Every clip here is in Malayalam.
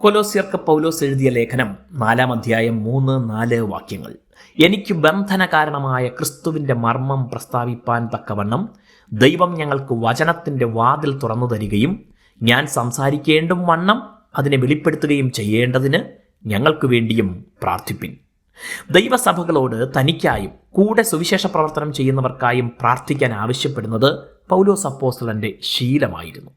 കൊലോസ്യർക്ക് പൗലോസ് എഴുതിയ ലേഖനം നാലാം അധ്യായം മൂന്ന് നാല് വാക്യങ്ങൾ. എനിക്ക് ബന്ധന കാരണമായ ക്രിസ്തുവിന്റെ മർമ്മം പ്രസ്താവിപ്പാൻ തക്കവണ്ണം ദൈവം ഞങ്ങൾക്ക് വചനത്തിന്റെ വാതിൽ തുറന്നു തരികയും ഞാൻ സംസാരിക്കേണ്ടും വണ്ണം അതിനെ വെളിപ്പെടുത്തുകയും ചെയ്യേണ്ടതിന് ഞങ്ങൾക്ക് വേണ്ടിയും പ്രാർത്ഥിപ്പിൻ. ദൈവസഭകളോട് തനിക്കായും കൂടെ സുവിശേഷ പ്രവർത്തനം ചെയ്യുന്നവർക്കായും പ്രാർത്ഥിക്കാൻ ആവശ്യപ്പെടുന്നത് പൗലോസ് അപ്പോസ്തലന്റെ ശീലമായിരുന്നു.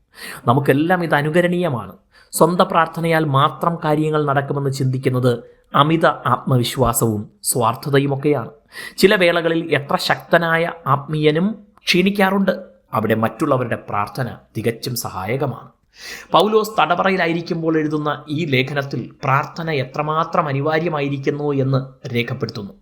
നമുക്കെല്ലാം ഇത് അനുകരണീയമാണ്. സ്വന്തം പ്രാർത്ഥനയാൽ മാത്രം കാര്യങ്ങൾ നടക്കുമെന്ന് ചിന്തിക്കുന്നത് അമിത ആത്മവിശ്വാസവും സ്വാർത്ഥതയുമൊക്കെയാണ്. ചില വേളകളിൽ എത്ര ശക്തനായ ആത്മീയനും ക്ഷീണിക്കാറുണ്ട്. അവിടെ മറ്റുള്ളവരുടെ പ്രാർത്ഥന തികച്ചും സഹായകമാണ്. പൗലോസ് തടവറയിലായിരിക്കുമ്പോൾ എഴുതുന്ന ഈ ലേഖനത്തിൽ പ്രാർത്ഥന എത്രമാത്രം അനിവാര്യമായിരിക്കുന്നു എന്ന് രേഖപ്പെടുത്തുന്നു.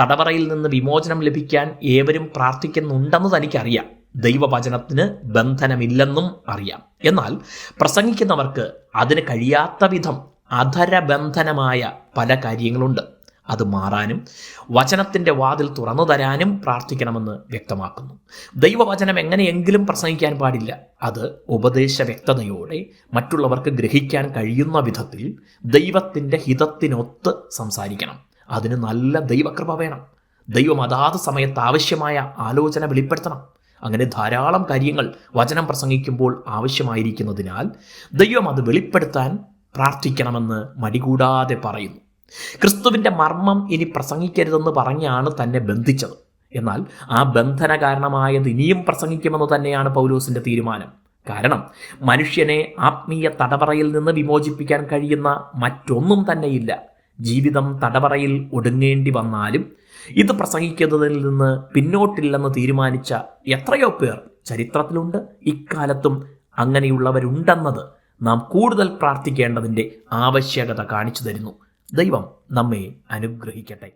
തടവറയിൽ നിന്ന് വിമോചനം ലഭിക്കാൻ ഏവരും പ്രാർത്ഥിക്കുന്നുണ്ടെന്ന് തനിക്കറിയാം. ദൈവവചനത്തിന് ബന്ധനമില്ലെന്നും അറിയാം. എന്നാൽ പ്രസംഗിക്കുന്നവർക്ക് അതിന് കഴിയാത്ത വിധം അധരബന്ധനമായ പല കാര്യങ്ങളുണ്ട്. അത് മാറാനും വചനത്തിന്റെ വാതിൽ തുറന്നു തരാനും പ്രാർത്ഥിക്കണമെന്ന് വ്യക്തമാക്കുന്നു. ദൈവവചനം എങ്ങനെയെങ്കിലും പ്രസംഗിക്കാൻ പാടില്ല. അത് ഉപദേശ വ്യക്തതയോടെ മറ്റുള്ളവർക്ക് ഗ്രഹിക്കാൻ കഴിയുന്ന വിധത്തിൽ ദൈവത്തിന്റെ ഹിതത്തിനൊത്ത് സംസാരിക്കണം. അതിന് നല്ല ദൈവകൃപ വേണം. ദൈവം അതാത് സമയത്ത് ആവശ്യമായ ആലോചന വെളിപ്പെടുത്തണം. അങ്ങനെ ധാരാളം കാര്യങ്ങൾ വചനം പ്രസംഗിക്കുമ്പോൾ ആവശ്യമായിരിക്കുന്നതിനാൽ ദൈവം അത് വെളിപ്പെടുത്താൻ പ്രാർത്ഥിക്കണമെന്ന് മടികൂടാതെ പറയുന്നു. ക്രിസ്തുവിന്റെ മർമ്മം ഇനി പ്രസംഗിക്കരുതെന്ന് പറഞ്ഞാണ് തന്നെ ബന്ധിച്ചത്. എന്നാൽ ആ ബന്ധന കാരണമായത് ഇനിയും പ്രസംഗിക്കുമെന്ന് തന്നെയാണ് പൗലോസിന്റെ തീരുമാനം. കാരണം മനുഷ്യനെ ആത്മീയ തടവറയിൽ നിന്ന് വിമോചിപ്പിക്കാൻ കഴിയുന്ന മറ്റൊന്നും തന്നെയില്ല. ജീവിതം തടവറയിൽ ഒടുങ്ങേണ്ടി വന്നാലും ഇത് പ്രസംഗിക്കുന്നതിൽ നിന്ന് പിന്നോട്ടില്ലെന്ന് തീരുമാനിച്ച എത്രയോ പേർ ചരിത്രത്തിലുണ്ട്. ഇക്കാലത്തും അങ്ങനെയുള്ളവരുണ്ടെന്നത് നാം കൂടുതൽ പ്രാർത്ഥിക്കേണ്ടതിന്റെ ആവശ്യകത കാണിച്ചു തരുന്നു. ദൈവം നമ്മെ അനുഗ്രഹിക്കട്ടെ.